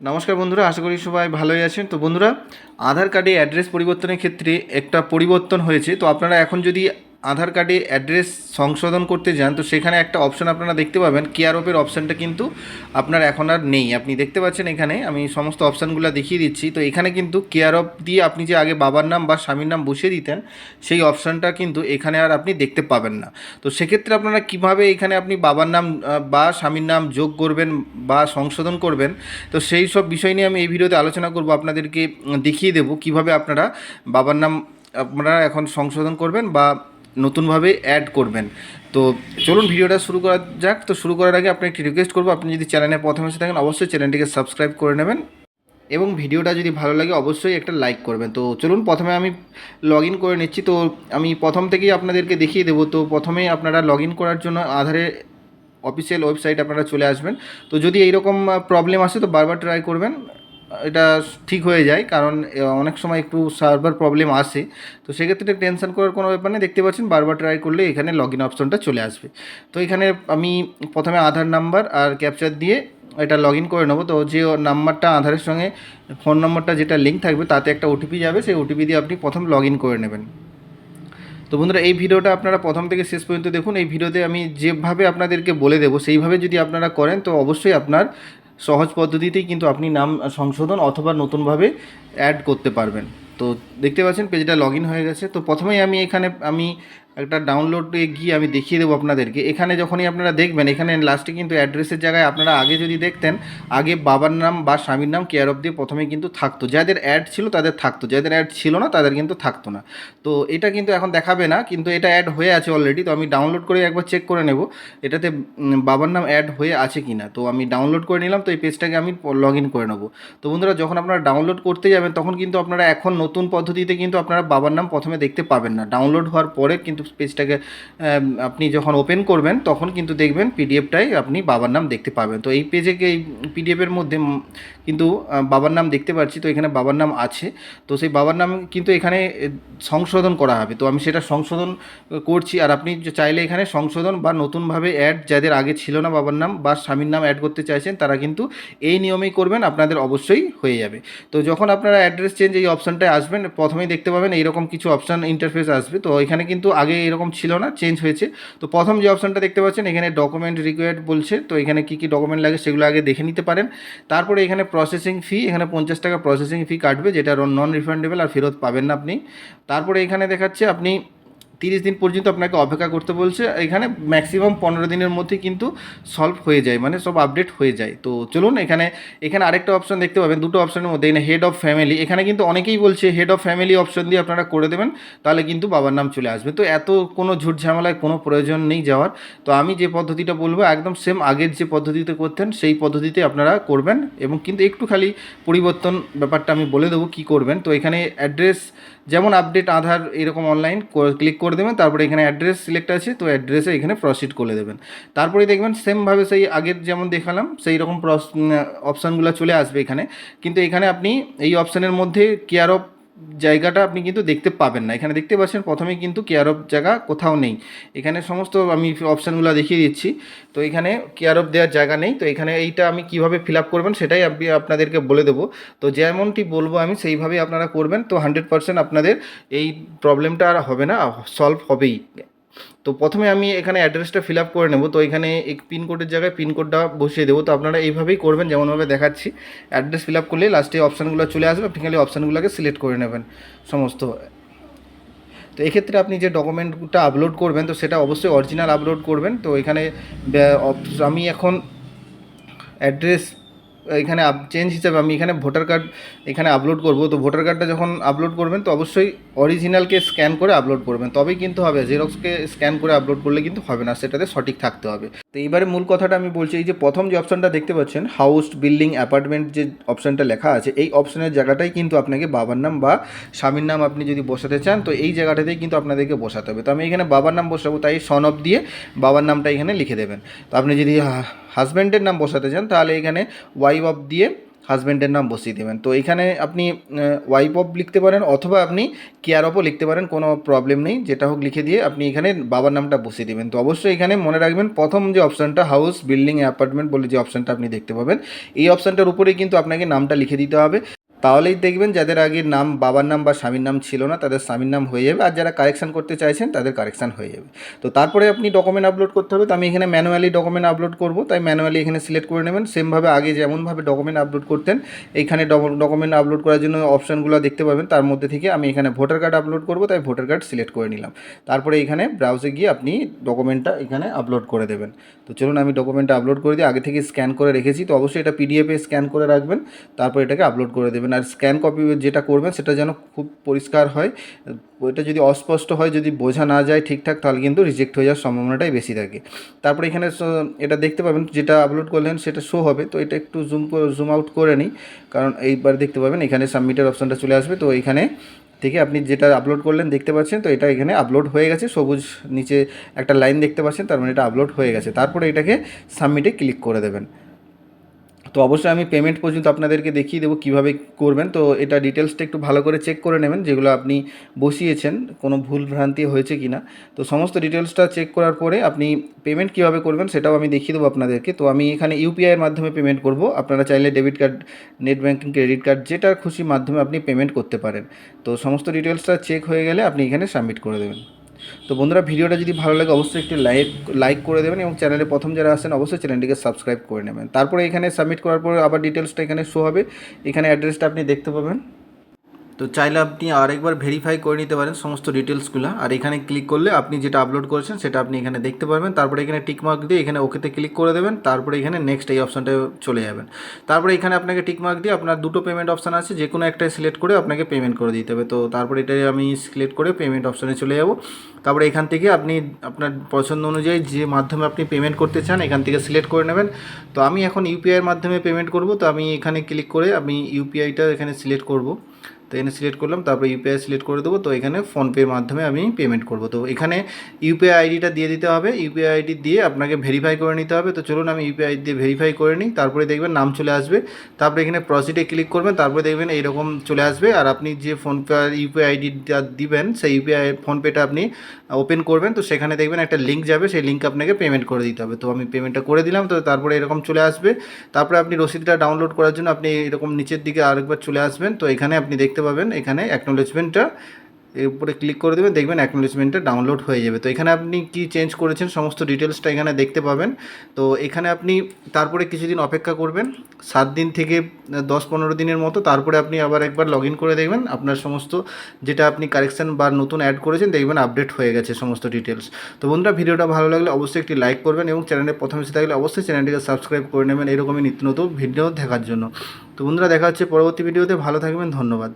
নমস্কার বন্ধুরা, আশা করি সবাই ভালোই আছেন। তো বন্ধুরা, আধার কার্ডে অ্যাড্রেস পরিবর্তনের ক্ষেত্রে একটা পরিবর্তন হয়েছে। তো আপনারা এখন যদি আধার কার্ডে অ্যাড্রেস সংশোধন করতে যান, তো সেখানে একটা অপশন আপনারা দেখতে পাবেন। কেয়ারঅপের অপশানটা কিন্তু আপনার এখন আর নেই। আপনি দেখতে পাচ্ছেন এখানে, আমি সমস্ত অপশানগুলো দেখিয়ে দিচ্ছি। তো এখানে কিন্তু কেয়ারঅপ দিয়ে আপনি যে আগে বাবার নাম বা স্বামীর নাম বসিয়ে দিতেন, সেই অপশানটা কিন্তু এখানে আর আপনি দেখতে পাবেন না। তো সেক্ষেত্রে আপনারা কীভাবে এখানে আপনি বাবার নাম বা স্বামীর নাম যোগ করবেন বা সংশোধন করবেন, তো সেই সব বিষয় নিয়ে আমি এই ভিডিওতে আলোচনা করব। আপনাদেরকে দেখিয়ে দেবো কীভাবে আপনারা বাবার নাম আপনারা এখন সংশোধন করবেন বা নতুনভাবে অ্যাড করবেন। তো চলুন ভিডিওটা শুরু করা যাক। তো শুরু করার আগে আপনি একটি রিকোয়েস্ট করব, আপনি যদি চ্যানেলে প্রথমে এসে থাকেন, অবশ্যই চ্যানেলটিকে সাবস্ক্রাইব করে নেবেন এবং ভিডিওটা যদি ভালো লাগে, অবশ্যই একটা লাইক করবেন। তো চলুন, প্রথমে আমি লগ করে নিচ্ছি। তো আমি প্রথম থেকেই আপনাদেরকে দেখিয়ে দেবো। তো প্রথমেই আপনারা লগ করার জন্য আধারে অফিসিয়াল ওয়েবসাইট আপনারা চলে আসবেন। তো যদি এইরকম প্রবলেম আসে, তো বারবার ট্রাই করবেন। এটা ঠিক হয়ে যায়, কারণ অনেক সময় একটু সার্ভার প্রবলেম আসে। তো সেক্ষেত্রে টেনশন করার কোনো ব্যাপার নেই, দেখতে পাচ্ছেন, বারবার ট্রাই করলে এখানে লগ ইন অপশনটা চলে আসবে। তো এখানে আমি প্রথমে আধার নাম্বার আর ক্যাপচার দিয়ে এটা লগ ইন করে নেব। তো যে নাম্বারটা আধারের সঙ্গে ফোন নম্বরটা যেটা লিঙ্ক থাকবে, তাতে একটা ওটিপি যাবে, সেই ওটিপি দিয়ে আপনি প্রথম লগ ইন করে নেবেন। তো বন্ধুরা, এই ভিডিওটা আপনারা প্রথম থেকে শেষ পর্যন্ত দেখুন। এই ভিডিওতে আমি যেভাবে আপনাদেরকে বলে দেবো, সেইভাবে যদি আপনারা করেন, তো অবশ্যই আপনার সহজ পদ্ধতিতেই কিন্তু আপনি নাম সংশোধন অথবা নতুনভাবে অ্যাড করতে পারবেন। তো দেখতে পাচ্ছেন পেজটা লগ হয়ে গেছে। তো প্রথমেই আমি এখানে, আমি একটা ডাউনলোডে গিয়ে আমি দেখিয়ে দেবো আপনাদেরকে। এখানে যখনই আপনারা দেখবেন, এখানে লাস্টে কিন্তু অ্যাড্রেসের জায়গায় আপনারা আগে যদি দেখতেন, আগে বাবার নাম বা স্বামীর নাম কেয়ার অফ দিয়ে প্রথমে কিন্তু থাকতো। যাদের অ্যাড ছিল তাদের থাকতো। যাদের অ্যাড ছিল না, তাদের কিন্তু থাকতো না। তো এটা কিন্তু এখন দেখাবে না, কিন্তু এটা অ্যাড হয়ে আছে অলরেডি তো আমি ডাউনলোড করে একবার চেক করে নেব, এটাতে বাবার নাম অ্যাড হয়ে আছে কি না তো আমি ডাউনলোড করে নিলাম, তো এই পেজটাকে আমি লগ ইন করে নেব। তো বন্ধুরা, যখন আপনারা ডাউনলোড করতে যাবেন, তখন কিন্তু আপনারা এখন নতুন পদ্ধতিতে কিন্তু আপনারা বাবার নাম প্রথমে দেখতে পাবেন না। ডাউনলোড হওয়ার পরে কিন্তু পেজটাকে আপনি যখন ওপেন করবেন, তখন কিন্তু দেখবেন পিডিএফটাই আপনি বাবার নাম দেখতে পাবেন। তো এই পেজে এই পিডিএফের মধ্যে কিন্তু বাবার নাম দেখতে পাচ্ছি, তো এখানে বাবার নাম আছে। তো সেই বাবার নাম কিন্তু এখানে সংশোধন করা হবে। তো আমি সেটা সংশোধন করছি। আর আপনি চাইলে এখানে সংশোধন বা নতুনভাবে অ্যাড যাদের আগে ছিল না বাবার নাম বা স্বামীর নাম অ্যাড করতে চাইছেন, তারা কিন্তু এই নিয়মেই করবেন, আপনাদের অবশ্যই হয়ে যাবে। তো যখন আপনারা অ্যাড্রেস চেঞ্জ এই অপশানটায় আসবেন, প্রথমেই দেখতে পাবেন এইরকম কিছু অপশান ইন্টারফেস আসবে। তো এখানে কিন্তু আগে এরকম ছিল না চেঞ্জ হয়েছে। তো প্রথম যে অপশানটা দেখতে পাচ্ছেন, এখানে ডকুমেন্ট রিকোয়ার্ড বলছে। তো এখানে কী কী ডকুমেন্ট লাগে সেগুলো আগে দেখে নিতে পারেন। তারপরে এখানে প্রসেসিং ফি এখানে পঞ্চাশ টাকা প্রসেসিং ফি কাটবে যেটা নন রিফান্ডেবল আর ফেরত পাবেন না আপনি। তারপরে এখানে দেখাচ্ছে আপনি তিরিশ দিন পর্যন্ত আপনাকে অপেক্ষা করতে বলছে। এখানে ম্যাক্সিমাম পনেরো দিনের মধ্যে কিন্তু সলভ হয়ে যায় মানে সব আপডেট হয়ে যায়। তো চলুন, এখানে এখানে আরেকটা অপশন দেখতে পাবেন, দুটো অপশনের মধ্যে, এখানে হেড অফ ফ্যামিলি এখানে কিন্তু অনেকেই বলছে হেড অফ ফ্যামিলি অপশন দিয়ে আপনারা করে দেবেন, তাহলে কিন্তু বাবার নাম চলে আসবে। তো এত কোনো ঝুট ঝামেলায় কোনো প্রয়োজন নেই যাওয়ার। তো আমি যে পদ্ধতিটা বলব, একদম সেম আগের যে পদ্ধতিতে করতেন, সেই পদ্ধতিতে আপনারা করবেন এবং কিন্তু একটু খালি পরিবর্তন ব্যাপারটা আমি বলে দেবো কী করবেন। তো এখানে অ্যাড্রেস যেমন আপডেট আধার এরকম অনলাইন ক্লিক করে দেবেন, তারপরে এখানে অ্যাড্রেস সিলেক্ট আছে, তো অ্যাড্রেসে এখানে প্রসিড করে দেবেন। তারপরে দেখবেন সেমভাবে সেই আগের যেমন দেখালাম, সেই রকম অপশানগুলো চলে আসবে এখানে। কিন্তু এখানে আপনি এই অপশানের মধ্যে কেয়ার অফ জায়গাটা আপনি কিন্তু দেখতে পাবেন না। এখানে দেখতে পাচ্ছেন প্রথমে কিন্তু কেয়ার অফ জায়গা কোথাও নেই। এখানে সমস্ত আমি অপশানগুলো দেখিয়ে দিচ্ছি। তো এখানে কেয়ার অফ দেওয়ার জায়গা নেই। তো এখানে এইটা আমি কীভাবে ফিল আপ করবেন সেটাই আমি আপনাদেরকে বলে দেবো। তো যেমনটি বলব আমি সেইভাবেই আপনারা করবেন। তো হান্ড্রেড আপনাদের এই প্রবলেমটা আর হবে না সলভ হবেই। তো প্রথমে আমি এখানে অ্যাড্রেসটা ফিল আপ করে নেব। তো এখানে এক পিনকোডের জায়গায় পিনকোডটা বসিয়ে দেবো। তো আপনারা এইভাবেই করবেন, যেমনভাবে দেখাচ্ছি। অ্যাড্রেস ফিল আপ করলে লাস্টে অপশানগুলো চলে আসবে। আপনি খালি অপশানগুলোকে সিলেক্ট করে নেবেন সমস্ত। তো এক্ষেত্রে আপনি যে ডকুমেন্টটা আপলোড করবেন, তো সেটা অবশ্যই অরিজিনাল আপলোড করবেন। তো এখানে আমি এখন অ্যাড্রেস এখানে চেঞ্জ হিসাবে আমি এখানে ভোটার কার্ড এখানে আপলোড করব। তো ভোটার কার্ডটা যখন আপলোড করবেন, তো অবশ্যই অরিজিনালকে স্ক্যান করে আপলোড করবেন। তবেই কিন্তু হবে জেরক্সকে স্ক্যান করে আপলোড করলে কিন্তু হবে না, সেটাতে সঠিক থাকতে হবে। তো এইবারে মূল কথাটা আমি বলছি, এই যে প্রথম যে অপশনটা দেখতে পাচ্ছেন হাউস বিল্ডিং অ্যাপার্টমেন্ট যে অপশনটা লেখা আছে, এই অপশনের জায়গাটাই কিন্তু আপনাকে বাবার নাম বা স্বামীর নাম আপনি যদি বসাতে চান, তো এই জায়গাটাতেই কিন্তু আপনাদেরকে বসাতে হবে। তো আমি এখানে বাবার নাম বসাবো, তাই সন অফ দিয়ে বাবার নামটা এখানে লিখে দেবেন। তো আপনি যদি হাজব্যান্ডের নাম বসাতে চান, তাহলে এখানে ওয়াইফ অফ দিয়ে হাজব্যান্ডের নাম বসিয়ে দেবেন। তো এখানে আপনি ওয়াইফ অফ লিখতে পারেন অথবা আপনি কেয়ার অফও লিখতে পারেন, কোনো প্রবলেম নেই। যেটা হোক লিখে দিয়ে আপনি এখানে বাবার নামটা বসিয়ে দেবেন। তো অবশ্যই এখানে মনে রাখবেন, প্রথম যে অপশানটা হাউস বিল্ডিং অ্যাপার্টমেন্ট বলে যে অপশানটা আপনি দেখতে পাবেন, এই অপশানটার উপরেই কিন্তু আপনাকে নামটা লিখে দিতে হবে। তাহলেই দেখবেন যাদের আগে নাম, বাবার নাম বা স্বামীর নাম ছিল না, তাদের স্বামীর নাম হয়ে যাবে। আর যারা কারেকশান করতে চাইছেন, তাদের কারেকশান হয়ে যাবে। তো তারপরে আপনি ডকুমেন্ট আপলোড করতে হবে। তো আমি এখানে ম্যানুয়ালি ডকুমেন্ট আপলোড করব। তাই ম্যানুয়ালি এখানে সিলেক্ট করে নেবেন। সেমভাবে আগে যেমনভাবে ডকুমেন্ট আপলোড করতেন এইখানে ডকুমেন্ট আপলোড করার জন্য অপশানগুলো দেখতে পাবেন। তার মধ্যে থেকে আমি এখানে ভোটার কার্ড আপলোড করব। তাই ভোটার কার্ড সিলেক্ট করে নিলাম। তারপরে এখানে ব্রাউজে গিয়ে আপনি ডকুমেন্টটা এখানে আপলোড করে দেবেন। তো চলুন আমি ডকুমেন্টটা আপলোড করে দিই আগে থেকে স্ক্যান করে রেখেছি। তো অবশ্যই এটা পিডিএফে স্ক্যান করে রাখবেন। তারপর এটাকে আপলোড করে দেবেন। আর স্ক্যান কপি যেটা করবেন, সেটা যেন খুব পরিষ্কার হয়। ওইটা যদি অস্পষ্ট হয়, যদি বোঝা না যায় ঠিকঠাক, তাহলে কিন্তু রিজেক্ট হয়ে যাওয়ার সম্ভাবনাটাই বেশি থাকে। তারপরে এখানে এটা দেখতে পাবেন, যেটা আপলোড করলেন সেটা শো হবে। তো এটা একটু জুম জুম আউট করে নিই। কারণ এইবার দেখতে পাবেন, এখানে সাবমিটের অপশানটা চলে আসবে। তো এখানে থেকে আপনি যেটা আপলোড করলেন দেখতে পাচ্ছেন, তো এটা এখানে আপলোড হয়ে গেছে। সবুজ নিচে একটা লাইন দেখতে পাচ্ছেন, তার মানে এটা আপলোড হয়ে গেছে। তারপরে এটাকে সাবমিটে ক্লিক করে দেবেন। তো অবশ্যই আমি পেমেন্ট পর্যন্ত আপনাদেরকে দেখিয়ে দেবো কীভাবে করবেন। তো এটা ডিটেলসটা একটু ভালো করে চেক করে নেবেন, যেগুলো আপনি বসিয়েছেন, কোনো ভুল ভ্রান্তি হয়েছে কি না তো সমস্ত ডিটেলসটা চেক করার পরে আপনি পেমেন্ট কীভাবে করবেন সেটাও আমি দেখিয়ে দেবো আপনাদেরকে। তো আমি এখানে ইউপিআইয়ের মাধ্যমে পেমেন্ট করব। আপনারা চাইলে debit card net banking credit card যেটার খুশি মাধ্যমে আপনি পেমেন্ট করতে পারেন। তো সমস্ত ডিটেলসটা চেক হয়ে গেলে আপনি এখানে সাবমিট করে দেবেন। তো বন্ধুরা, ভিডিওটা যদি ভালো লাগে, অবশ্যই একটি লাইক লাইক করে দেবেন এবং চ্যানেলে প্রথম যারা আসেন অবশ্যই চ্যানেলটিকে সাবস্ক্রাইব করে নেবেন। তারপরে এখানে সাবমিট করার পর আবার ডিটেলসটা এখানে শো হবে। এখানে অ্যাড্রেসটা আপনি দেখতে পাবেন। তো চাইলে আপনি আরেকবার ভেরিফাই করে নিতে পারেন সমস্ত ডিটেলসগুলো আর এখানে ক্লিক করলে আপনি যেটা আপলোড করেছেন সেটা আপনি এখানে দেখতে পারবেন। তারপরে এখানে টিকমার্ক দিয়ে এখানে ওকেতে ক্লিক করে দেবেন। তারপরে এখানে নেক্সট এই অপশানটায় চলে যাবেন। তারপরে এখানে আপনাকে টিকমার্ক দিয়ে আপনার দুটো পেমেন্ট অপশান আছে। যে কোনো একটাই সিলেক্ট করে আপনাকে পেমেন্ট করে দিতে হবে। তো তারপরে এটাই আমি সিলেক্ট করে পেমেন্ট অপশানে চলে যাব। তারপরে এখান থেকে আপনি আপনার পছন্দ অনুযায়ী যে মাধ্যমে আপনি পেমেন্ট করতে চান, এখান থেকে সিলেক্ট করে নেবেন। তো আমি এখন ইউপিআইয়ের মাধ্যমে পেমেন্ট করব। তো আমি এখানে ক্লিক করে আমি ইউপিআইটা এখানে সিলেক্ট করব। তো এখানে সিলেক্ট করলাম, তারপরে ইউপিআই সিলেক্ট করে দেবো, তো এখানে ফোনপের মাধ্যমে আমি পেমেন্ট করব। তো এখানে ইউপিআই আইডিটা দিয়ে দিতে হবে ইউপিআই আইডি দিয়ে আপনাকে ভেরিফাই করে নিতে হবে। তো চলুন আমি ইউপিআই দিয়ে ভেরিফাই করে নিই, তারপরে দেখবেন নাম চলে আসবে। তারপরে এখানে প্রসিডে ক্লিক করবেন, তারপরে দেখবেন এইরকম চলে আসবে। আর আপনি যে ফোনপে ইউপিআই আইডিটা দিবেন, সেই ইউপিআই ফোনপেটা আপনি ওপেন করবেন, তো সেখানে দেখবেন একটা লিঙ্ক যাবে, সেই লিঙ্ক আপনাকে পেমেন্ট করে দিতে হবে। তো আমি পেমেন্টটা করে দিলাম, তো তারপরে এরকম চলে আসবে। তারপরে আপনি রসিদটা ডাউনলোড করার জন্য আপনি এরকম নিচের দিকে আরেকবার চলে আসবেন, তো এখানে আপনি দেখতে পাবেন। এখানে অ্যাকনোলেজমেন্টটা এর উপরে ক্লিক করে দেবেন, দেখবেন অ্যাকনোলেজমেন্টটা ডাউনলোড হয়ে যাবে। তো এখানে আপনি কি চেঞ্জ করেছেন সমস্ত ডিটেলসটা এখানে দেখতে পাবেন। তো এখানে আপনি তারপরে কিছুদিন অপেক্ষা করবেন, সাত দিন থেকে দশ পনেরো দিনের মতো, তারপরে আপনি আবার একবার লগ ইন করে দেখবেন, আপনার সমস্ত যেটা আপনি কারেকশান বা নতুন অ্যাড করেছেন, দেখবেন আপডেট হয়ে গেছে সমস্ত ডিটেলস তো বন্ধুরা, ভিডিওটা ভালো লাগলে অবশ্যই একটি লাইক করবেন এবং চ্যানেলে প্রথমে এসে থাকলে অবশ্যই চ্যানেলটিকে সাবস্ক্রাইব করে নেবেন, এরকমই নিত্য নতুন ভিডিও দেখার জন্য। তো বন্ধুরা, দেখা হচ্ছে পরবর্তী ভিডিওতে ভালো থাকবেন, ধন্যবাদ।